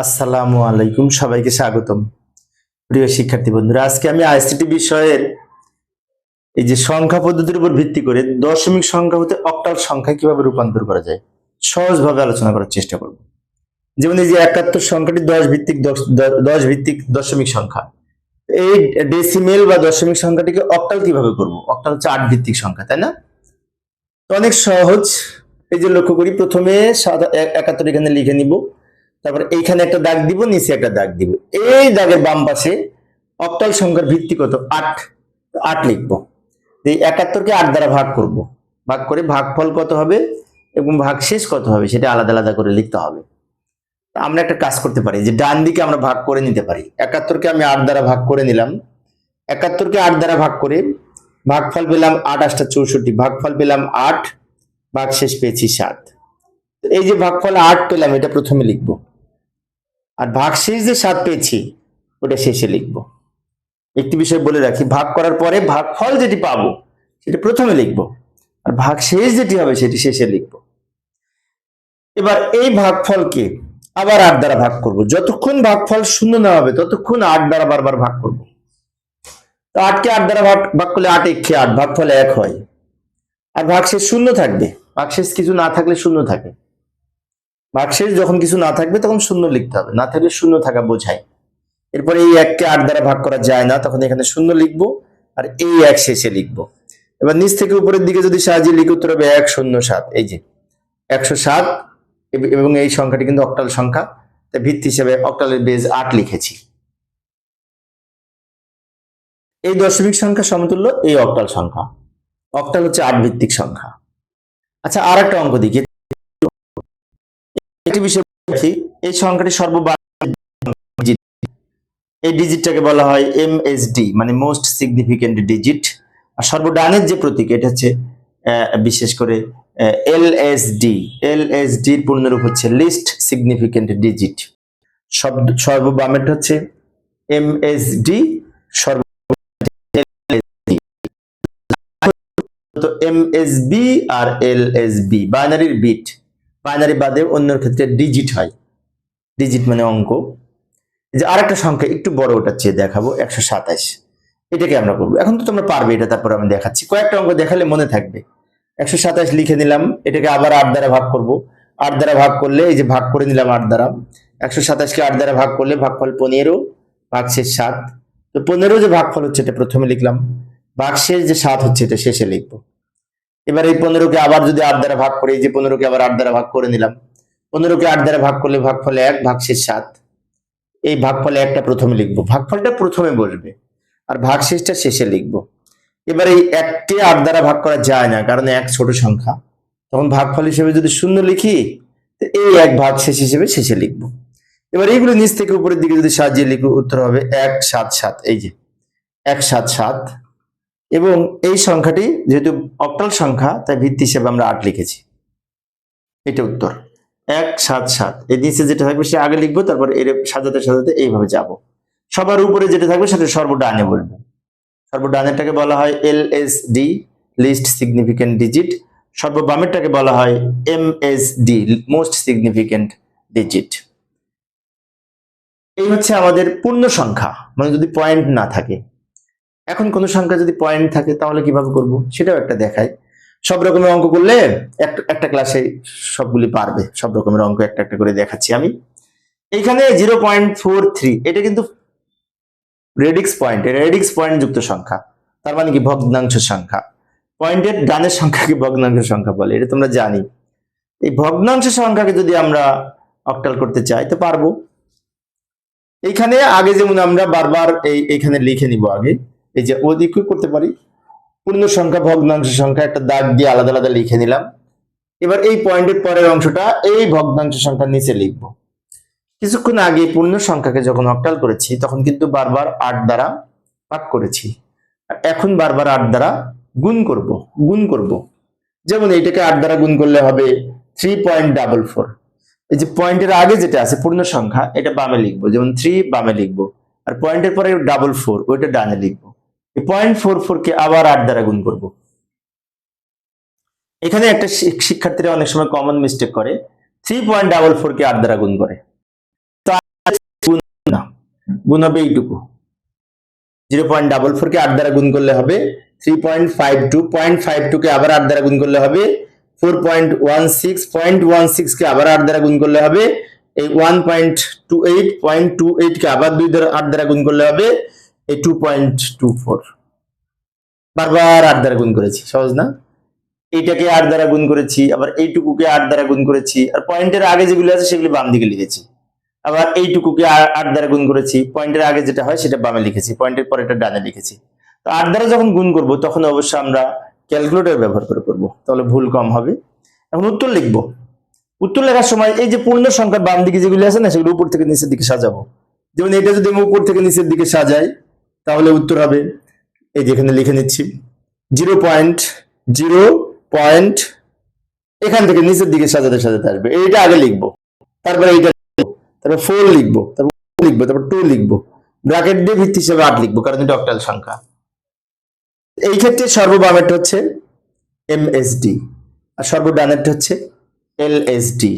আসসালামু আলাইকুম, সবাইকে স্বাগতম। প্রিয় শিক্ষার্থী বন্ধুরা, আজকে আমি আইসিটি বিষয়ের এই যে সংখ্যা পদ্ধতির উপর ভিত্তি করে দশমিক সংখ্যা হতে অক্টাল সংখ্যা কীভাবে রূপান্তর করা যায়, সহজভাবে আলোচনা করার চেষ্টা করব। যেমন এই যে একাত্তর সংখ্যাটি দশ ভিত্তিক দশ ভিত্তিক দশমিক সংখ্যা। এই ডেসিমেল বা দশমিক সংখ্যাটিকে অক্টাল কীভাবে করব? অক্টাল হচ্ছে আট ভিত্তিক সংখ্যা, তাই না? তো অনেক সহজ। এই যে লক্ষ্য করি, প্রথমে একাত্তর এখানে লিখে নিব। তারপর এইখানে একটা দাগ দিব, নিচে একটা দাগ দিব। এই দাগের বাম পাশে অক্টাল সংখ্যার ভিত্তি কত? আট। আট লিখব। এই একাত্তরকে আট দ্বারা ভাগ করব। ভাগ করে ভাগফল কত হবে? এবং ভাগশেষ কত হবে? সেটা আলাদা আলাদা করে লিখতে হবে। আমরা একটা কাজ করতে পারি যে ডান দিকে আমরা ভাগ করে নিতে পারি। একাত্তরকে আমি আট দ্বারা ভাগ করে নিলাম। একাত্তরকে আট দ্বারা ভাগ করে ভাগফল পেলাম আট আটটা চৌষট্টি, ভাগফল পেলাম আট, ভাগশেষ পেয়েছি সাত। এই যে ভাগফল আট পেলাম, এটা প্রথমে লিখব। আর ভাগশেষ যে সাত পেয়েছি, ওটা শেষে লিখব। একটি বিষয় বলে রাখি, ভাগ করার পরে ভাগ ফল যেটি পাবো, সেটা প্রথমে লিখব। আর ভাগশেষ যেটি হবে, সেটি শেষে লিখব। এবার এই ভাগফলকে আবার আট দ্বারা ভাগ করব। যতক্ষণ ভাগফল শূন্য না হবে, ততক্ষণ আট দ্বারা বারবার ভাগ করব। তো আটকে আট দ্বারা ভাগ ভাগ করলে আট একে আট ভাগ ভাগফল এক হয়। আর ভাগশেষ শূন্য থাকবে। ভাগশেষ কিছু না থাকলে শূন্য থাকে। ভাগশেষ যখন কিছু না থাকবে তখন শূন্য লিখতে হবে। না থাকলে শূন্য থাকা বোঝায়। এরপরে এই এককে আট দ্বারা ভাগ করা যায় না, তখন এখানে শূন্য লিখব আর এই এক শেষে লিখব। এবার নিচ থেকে উপরের দিকে যদি সাহায্যে লিখে, উত্তর হবে এক শূন্য সাত। এই যে, একশো সাত, এবং এই সংখ্যাটি কিন্তু অক্টাল সংখ্যা। তাই ভিত্তি হিসেবে অক্টালের বেজ আট লিখেছি। এই দশমিক সংখ্যা সমতুল্য, এই অক্টাল সংখ্যা। অক্টাল হচ্ছে আট ভিত্তিক সংখ্যা। আচ্ছা আর একটা অঙ্ক দিকে একটি বিষয় বলছি, এই সংখ্যাটি সর্ববার এই ডিজিটটাকে বলা হয় এমএসডি মানে মোস্ট সিগনিফিকেন্ট ডিজিট আর সর্বডানের যে প্রতীক এটা হচ্ছে বিশেষ করে এলএসডি এলএসডি এর পূর্ণরূপ হচ্ছে লিস্ট সিগনিফিকেন্ট ডিজিট শব্দ সর্ববামেরটা হচ্ছে এমএসডি সর্ব এমএসবি আর এলএসবি বাইনারির বিট বাইনারি বাদে অন্য ক্ষেত্রে ডিজিট হয়। ডিজিট মানে অঙ্ক। যে আরেকটা সংখ্যা, একটু বড় ওটা চেয়ে দেখাবো, একশো সাতাশ এটাকে আমরা করব। এখন তো তোমরা পারবে এটা, তারপর আমি দেখাচ্ছি। কয়েকটা অঙ্ক দেখালে মনে থাকবে। একশো সাতাশ লিখে নিলাম, এটাকে আবার আট দ্বারা ভাগ করব। আট দ্বারা ভাগ করলে, এই যে ভাগ করে নিলাম আট দ্বারা, একশো সাতাশকে আট দ্বারা ভাগ করলে ভাগফল পনেরো, ভাগশেষ সাত। তো পনেরো যে ভাগফল হচ্ছে, এটা প্রথমে লিখলাম। ভাগশেষ যে সাত হচ্ছে, এটা শেষে লিখব। এবার এই পনেরোকে আবার যদি আট দ্বারা ভাগ করে, এই যে পনেরোকে আবার আট দ্বারা ভাগ করে নিলাম, পনেরোকে আট দ্বারা ভাগ করলে ভাগফল এক, ভাগশেষ সাত। এই ভাগফলে একটা প্রথমে লিখব। ভাগফলটা প্রথমে বসবে, আর ভাগশেষটা শেষে লিখব। এবার এই এককে আট দ্বারা ভাগ করা যায় না, কারণ এক ছোট সংখ্যা। তখন ভাগফল হিসেবে যদি শূন্য লিখি এই এক ভাগ শেষ হিসেবে শেষে লিখব। এবার এইগুলো নিচ থেকে উপরের দিকে যদি সাজিয়ে লিখব উত্তর হবে এক সাত সাত। এই যে, এক সাত সাত এবং এই সংখ্যাটি যেহেতু অক্টাল সংখ্যা, তাই ভিত্তি হিসেবে আমরা আট লিখেছি। এটা উত্তর। এক, সাত সাত। এই নিচে যেটা থাকবে সে আগে লিখব, তারপর এর সাজাতে সাজাতে এইভাবে যাব। সবার উপরে যেটা থাকবে সেটা সর্বডানে বলব। সর্বডানেরটাকে বলা হয় L S D, least significant digit. সর্ববামেরটাকে বলা হয় M S D, most significant digit. এই হচ্ছে আমাদের পূর্ণ সংখ্যা মানে যদি পয়েন্ট না থাকে। এখন কোন সংখ্যা যদি পয়েন্ট থাকে, তাহলে কীভাবে করব? সেটাও একটা দেখায়। সব রকমের অঙ্ক করলে একটা ক্লাসে সবগুলি পারবে। সব রকমের অঙ্ক একটা একটা করে দেখাচ্ছি আমি। এইখানে জিরো পয়েন্ট ফোর থ্রি এটা কিন্তু রেডিক্স পয়েন্ট রেডিক্স পয়েন্ট যুক্ত সংখ্যা। তার মানে কি? ভগ্নাংশ সংখ্যা। পয়েন্টের ডানের সংখ্যাকে ভগ্নাংশ সংখ্যা বলে, এটা তোমরা জানি। এই ভগ্নাংশ সংখ্যাকে যদি আমরা অক্টাল করতে চাই, তো পারব। এইখানে আগে যেমন আমরা বারবার এই, এখানে লিখে নিব আগে এই যে ওদিকে করতে পারি। পূর্ণ সংখ্যা ভগ্নাংশ সংখ্যা একটা দাগ দিয়ে আলাদা আলাদা লিখে নিলাম। এবার এই পয়েন্টের পরের অংশটা এই ভগ্নাংশ সংখ্যা নিচে লিখব। কিছুক্ষণ আগে পূর্ণ সংখ্যাকে যখন অক্টাল করেছি, তখন কিন্তু বারবার আট দ্বারা ভাগ করেছি। আর এখন বারবার আট দ্বারা গুণ করব গুণ করব। যেমন এইটাকে আট দ্বারা গুণ করলে হবে থ্রি পয়েন্ট ডাবল ফোর এই যে পয়েন্টের আগে যেটা আছে, পূর্ণ সংখ্যা, এটা বামে লিখব। যেমন থ্রি বামে লিখব। আর পয়েন্টের পরে ডাবল ফোর ওইটা ডানে লিখব। পয়েন্ট ফোর আবার আট দ্বারা গুণ করব। এখানে একটা শিক্ষার্থীরা অনেক সময় কমন মিস্টেক করে। থ্রি পয়েন্ট ডাবল ফোর কে আট দ্বারা গুণ করে। গুণ হবে এইটুকু। জিরো পয়েন্ট ডাবল ফোর কে আট দ্বারা গুণ করলে হবে three point five two point five two কে আবার আট দ্বারা গুণ করলে হবে four point one six point one six কে আবার আট দ্বারা গুণ করলে হবে এই one point two eight point two eight কে আবার দুই দ্বারা আট দ্বারা গুণ করলে হবে এই টু পয়েন্ট টু ফোর বারবার আট দ্বারা গুণ করেছি, সহজ না? এইটাকে আট দ্বারা গুণ করেছি, আবার এইটুকুকে আট দ্বারা গুণ করেছি, আর পয়েন্টের আগে যেগুলো আছে সেগুলি বাম দিকে লিখেছি। আবার এইটুকুকে আট দ্বারা গুণ করেছি, পয়েন্টের আগে যেটা হয় সেটা বামে লিখেছি, পয়েন্টের পরে এটা ডানে লিখেছি। তো আট দ্বারা যখন গুণ করব, তখন অবশ্যই আমরা ক্যালকুলেটর ব্যবহার করে করব, তাহলে ভুল কম হবে। এখন উত্তর লিখব। উত্তর লেখার সময় এই যে পূর্ণ সংখ্যার বাম দিকে যেগুলো আছে না, সেগুলো উপর থেকে নিচের দিকে সাজাবো। যেমন এটা যদি আমি উপর থেকে নিচের দিকে সাজাই তাহলে উত্তর হবে, এই যে এখানে লিখে নিচ্ছি, জিরো পয়েন্ট জিরো পয়েন্ট, এখান থেকে নিচের দিকে সাজাতে সাজাতে আসবে। এইটা আগে লিখব, তারপরে এইটা তারপর ফোর লিখব, তারপর লিখব, তারপর টু লিখব। ব্র্যাকেট দিয়ে ভিত্তি হিসেবে আট লিখব, কারণ এটা অক্টাল সংখ্যা। এই ক্ষেত্রে সর্ববামেরটা হচ্ছে এমএসডি আর সর্বডানেরটা হচ্ছে এলএসডি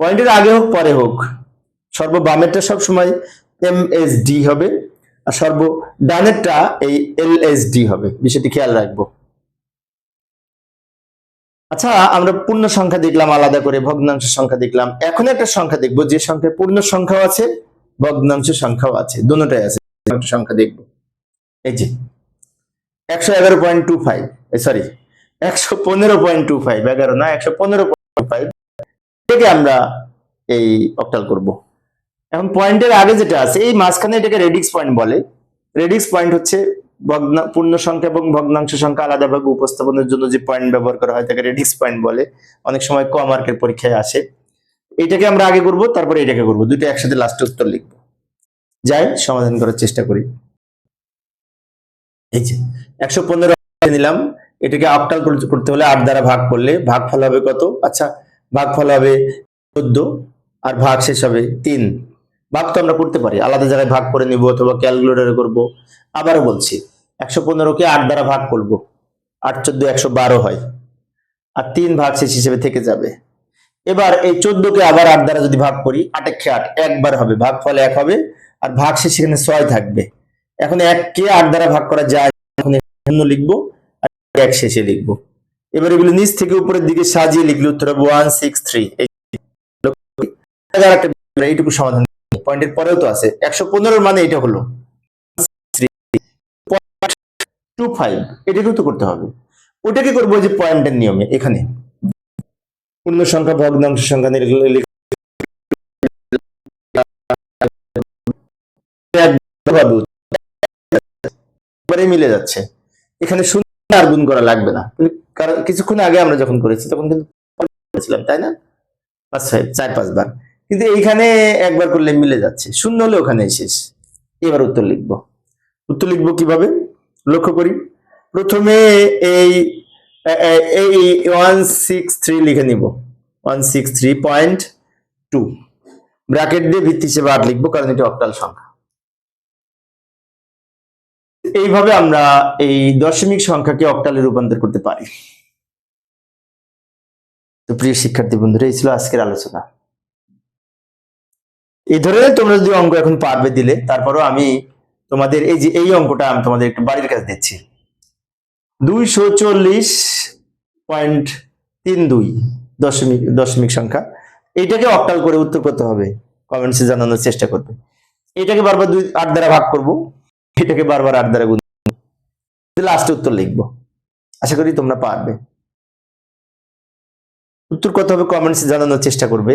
পয়েন্টের আগে হোক, পরে হোক, সর্ববামেরটা সবসময় এম এমএসডি হবে। আর সর্ব ডানেরটা এই এলএসডি হবে। বিষয়টি খেয়াল রাখব। আচ্ছা আমরা পূর্ণ সংখ্যা দেখলাম, আলাদা করে ভগ্নাংশ সংখ্যা দেখলাম। এখন একটা সংখ্যা দেখব, যে সংখ্যায় পূর্ণ সংখ্যাও আছে ভগ্নাংশ সংখ্যাও আছে। দুটোটাই আছে সংখ্যা দেখব। এই যে, একশো এগারো পয়েন্ট টু ফাইভ সরি একশো পনেরো পয়েন্ট টু ফাইভ, এগারো না, একশো পনেরো পয়েন্ট ফাইভ থেকে আমরা এই অক্টাল করব। এখন পয়েন্টের আগে যেটা আছে, এই মাঝখানে এটাকে রেডিক্স পয়েন্ট বলে। রেডিক্স পয়েন্ট হচ্ছে পূর্ণ সংখ্যা এবং ভগ্নাংশ সংখ্যা আলাদাভাবে উপস্থাপনের জন্য যে পয়েন্ট ব্যবহার করা হয়, তাকে রেডিক্স পয়েন্ট বলে। অনেক সময় ক মার্কের পরীক্ষায় আসে। এটাকে আমরা আগে করব, তারপরে এটাকে করব। দুটো একসাথে লাস্টে উত্তর লিখব। যাই, সমাধান করার চেষ্টা করি। এই যে, একশো পনেরো নিলাম। এটাকে অক্টাল করতে হলে আট দ্বারা ভাগ করলে, ভাগফল হবে কত? আচ্ছা ভাগফল হবে চোদ্দ, আর ভাগ শেষ হবে তিন। ভাগ তো আমরা করতে পারি। আলাদা জায়গায় ভাগ করে নিব অথবা ক্যালকুলেটরে করব। আবারও বলছি, একশো পনেরোকে আট দ্বারা ভাগ করব। আট চোদ্দ একশো বারো হয়। আর তিন ভাগ শেষ হিসেবে থেকে যাবে। এবার এই চোদ্দকে আবার আট দ্বারা যদি ভাগ করি আট একে আট, একবার হবে। ভাগ ফলে এক হবে, আর ভাগ শেষ এখানে ছয় থাকবে। এখন এককে আট দ্বারা ভাগ করা যায়। এখন লিখব, আর এক শেষে লিখব। এবার এগুলো নিচ থেকে উপরের দিকে সাজিয়ে লিখলে উত্তর হবে ওয়ান সিক্স থ্রি এইটুকু সমাধান পয়েন্টের পরেও তো আছে। একশো পনেরোর মানে এটা হলো। টু ফাইভ এটাকেও তো করতে হবে। ওটাকে করব যে পয়েন্টের নিয়মে, এখানে। পূর্ণ সংখ্যা ভগ্নাংশ সংখ্যা মিলে যাচ্ছে। এখানে শূন্য আর গুণ করা লাগবে না। কারণ কিছুক্ষণ আগে আমরা যখন করেছি, তখন কিন্তু তাই না? পাঁচ ছয়, চার, পাঁচবার। কিন্তু এইখানে একবার করলে মিলে যাচ্ছে। শূন্য হলে ওখানে শেষ। এবার উত্তর লিখব। উত্তর লিখব কীভাবে? লক্ষ্য করি। প্রথমে এই এই ওয়ান সিক্স থ্রি লিখে নিব। One six three point two bracket দিয়ে ভিত্তি হিসেবে আট লিখব, কারণ এটা অক্টাল সংখ্যা। এইভাবে আমরা এই দশমিক সংখ্যাকে অক্টালে রূপান্তর করতে পারি। তো প্রিয় শিক্ষার্থী বন্ধুরা, এই ছিল আজকের আলোচনা। এই ধরনের তোমরা যদি অঙ্ক এখন পারবে দিলে, তারপরও আমি তোমাদের এই যে, এই অঙ্কটা আমি তোমাদের একটু বাড়ির কাছে দিচ্ছি। দুইশো চল্লিশ পয়েন্ট তিন দুই দশমিক দশমিক সংখ্যা। এইটাকে অক্টাল করে উত্তর করতে হবে। কমেন্টসে জানানোর চেষ্টা করবে। এটাকে বারবার দুই, আট দ্বারা ভাগ করব। এটাকে বারবার আট দ্বারা গুণ লাস্টে উত্তর লিখব। আশা করি তোমরা পারবে। উত্তর করতে হবে কমেন্টসে জানানোর চেষ্টা করবে।